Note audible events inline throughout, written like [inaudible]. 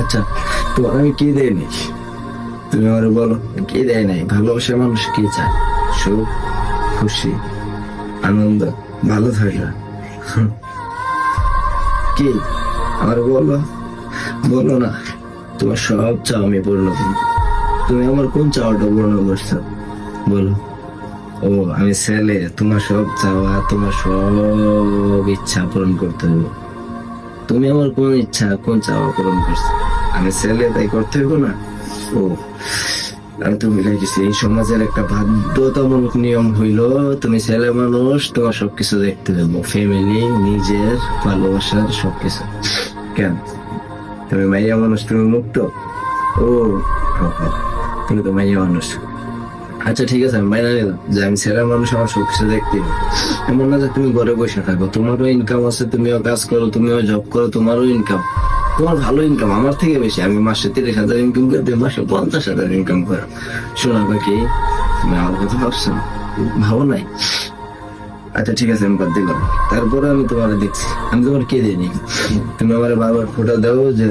আচ্ছা তোমার আমি কি দেয়নি তুমি আমার বলো, কি দেয় নাই? ভালোবাসার মানুষ কি চায়? সুখ, খুশি, আনন্দ, ভালো থাকা। [laughs] কি? আমার বলো। বলো না, তোমার সব চাও আমি পূর্ণ বলল তুমি আমার কোন চাওয়াটা পূর্ণ করছ? বলো। ও, আমি ছেলে, তোমার সব চাওয়া, তোমার সব ইচ্ছা পূরণ করতে হবে। তুমি আমার কোন ইচ্ছা, কোন চাওয়া পূরণ করছ। আমি ছেলে, তাই করতে হবে না? ও আমি তো মিলাই গেছি এই সমাজের একটা বাধ্যতামূলক নিয়ম হইল, তুমি ছেলে মানুষ, তোমার সবকিছু দেখতে দেবো ফ্যামিলি নিজের ভালোবাসার সবকিছু। কেন? তুমি মাইয়া মানুষ, তুমি মুক্ত? ও। তুমি তো মাইয়া মানুষ। আচ্ছা ঠিক আছে, আমি মাইনা নিলাম যে আমি ছেলে মানুষ, আমার সবকিছু দেখতে এমন না যে তুমি ঘরে বসে থাকো, তোমারও ইনকাম আছে, তুমিও কাজ করো, তুমিও জব করো, তোমারও ইনকাম তোমার ভালো ইনকাম আমার থেকে বেশি। আমি মাসে তিরিশ হাজার ইনকাম করতে মাসে পঞ্চাশ হাজার ইনকাম করো। শোনা বাকি তুমি আমার কথা ভাবছ? ভাবো নাই? আচ্ছা ঠিক আছে, আমি বাদ দিলাম। তারপরে আমি তোমার দেখছি। আমি তোমার কে দিইনি তুমি আমার বাবার ফটো দাও যে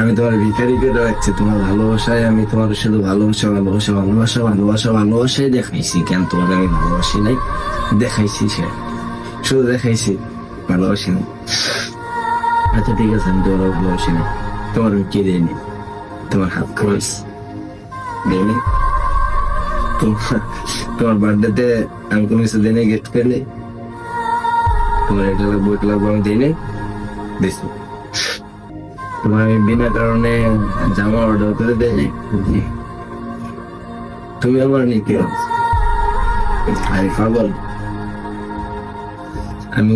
আমি তোমার ভিখারি করে রাখছি তোমার ভালোবাসায় আমি তোমার শুধু ভালোবাসা ভালোবাসা ভালোবাসা ভালোবাসা, ভালোবাসাই দেখাইছি। কেন তোমার আমি ভালোবাসি নাই? দেখাইছি সে। শুধু দেখাইছি, ভালোবাসি নাই। আচ্ছা ঠিক আছে, আমি তোমার ভালোবাসি নাই। তোমার আমি কে দিইনি তোমার হাত খরচ। দিইনি তোমার বার্থডেতে আমি কোনো কিছু দিনে গিফট করলে আমি দিনে দিছি তোমার আমি বিনা কারণে জামা অর্ডার করে দেয় তুমি আমার পাগল। আমি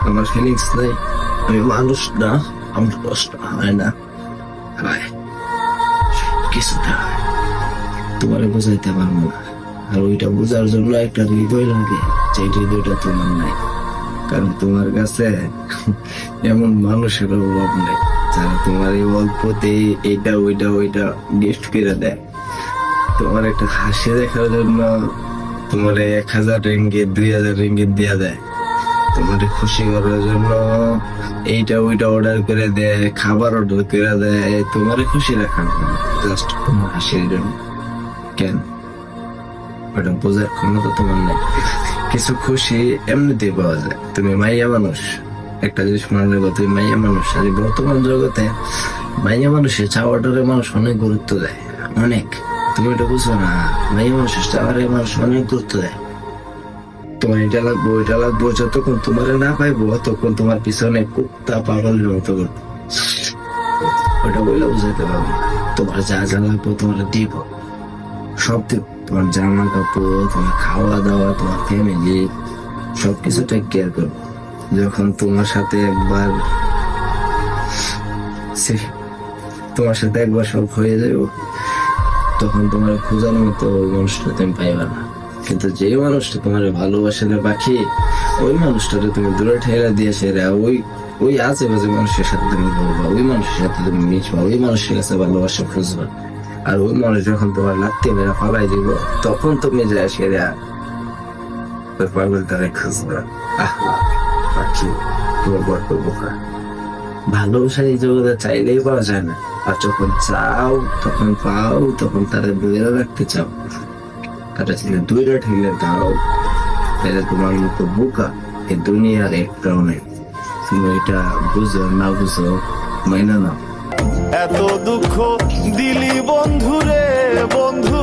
আমার ফিলিংস নেই। আমি মানুষ না, আমার কষ্ট হয় না। কিছুটা তোমারে বোঝাইতে পারব না। আর ওইটা বোঝার জন্য একটা হৃদয় লাগে যে হৃদয়টা তোমার নাই। কারণ তোমার কাছে এমন মানুষের অভাব নেই, যারা তোমার এই অল্পতে এইটা, ওইটা ওইটা গিফট করে দেয়। তোমার একটা হাসি দেখার জন্য তোমার এক হাজার রিঙ্গিত দুই হাজার রিঙ্গিত দিয়া দেয়। তোমার খুশি করার জন্য এইটা, ওইটা অর্ডার করে দেয়, খাবার অর্ডার করে দেয় তোমার খুশি রাখার জন্য জাস্ট তোমার হাসির জন্য। কেন? ওটা বোঝার ক্ষমতা তোমার নেই। কিছু খুশি এমনিতেই পাওয়া যায়। তুমি মাইয়া মানুষ। একটা জিনিস মনে রাখব তুমি মাইয়া মানুষ। আর বর্তমান জগতে মাইয়া মানুষের চাওয়াটারে মানুষ অনেক গুরুত্ব দেয়। অনেক। তুমি এটা বুঝো না? মাইয়া মানুষের চাওয়ারে মানুষ অনেক গুরুত্ব দেয়। তোমার এটা লাগবো এটা লাগবো, যতক্ষণ তোমার না পাইবো তখন তোমার পিছনে কুত্তা পাগলের মতো করব। ওটা বলে বুঝাইতে পারব। তোমার যা যা লাগবো তোমার দিব। সব দিব। তোমার জামা কাপড়, তোমার খাওয়া দাওয়া তোমার ফ্যামিলি সবকিছু টেক কেয়ার করব। যখন তোমার সাথে একবার তোমার সাথে একবার সব হয়ে যাবে তখন তোমার খোঁজার মতো ওই মানুষটা তুমি পাইবা না। কিন্তু যে মানুষটা তোমার ভালোবাসে না পাখি, ওই মানুষটাকে তুমি দূরে ঠেলা দিয়ে সেরা ওই ওই আশেপাশে মানুষের সাথে তুমি বলবা ওই মানুষের সাথে তুমি মিশবা, ওই মানুষের কাছে ভালোবাসা খুঁজবা। আর ওই মানুষ যখন তোমার লাগতে মেরা ফালাই দিব, তখন তুমি যা সেরা তোর পাগল তারা খুঁজবা। আহ, পাখি, তোমার বড্ড বোকা। ভালোবাসা এই জগতে চাইলেই পাওয়া যায় না। আর যখন চাও, তখন পাও, তখন তারা দূরে রাখতে চাও। তারা ছিল দূরে ঠেলে দাও, তাহলে তোমার মতো বোকা এই দুনিয়ার একটাও নেই। তুমি এটা বুঝো, না বুঝো, মাইনা না এত দুঃখ দিলি বন্ধুরে বন্ধু।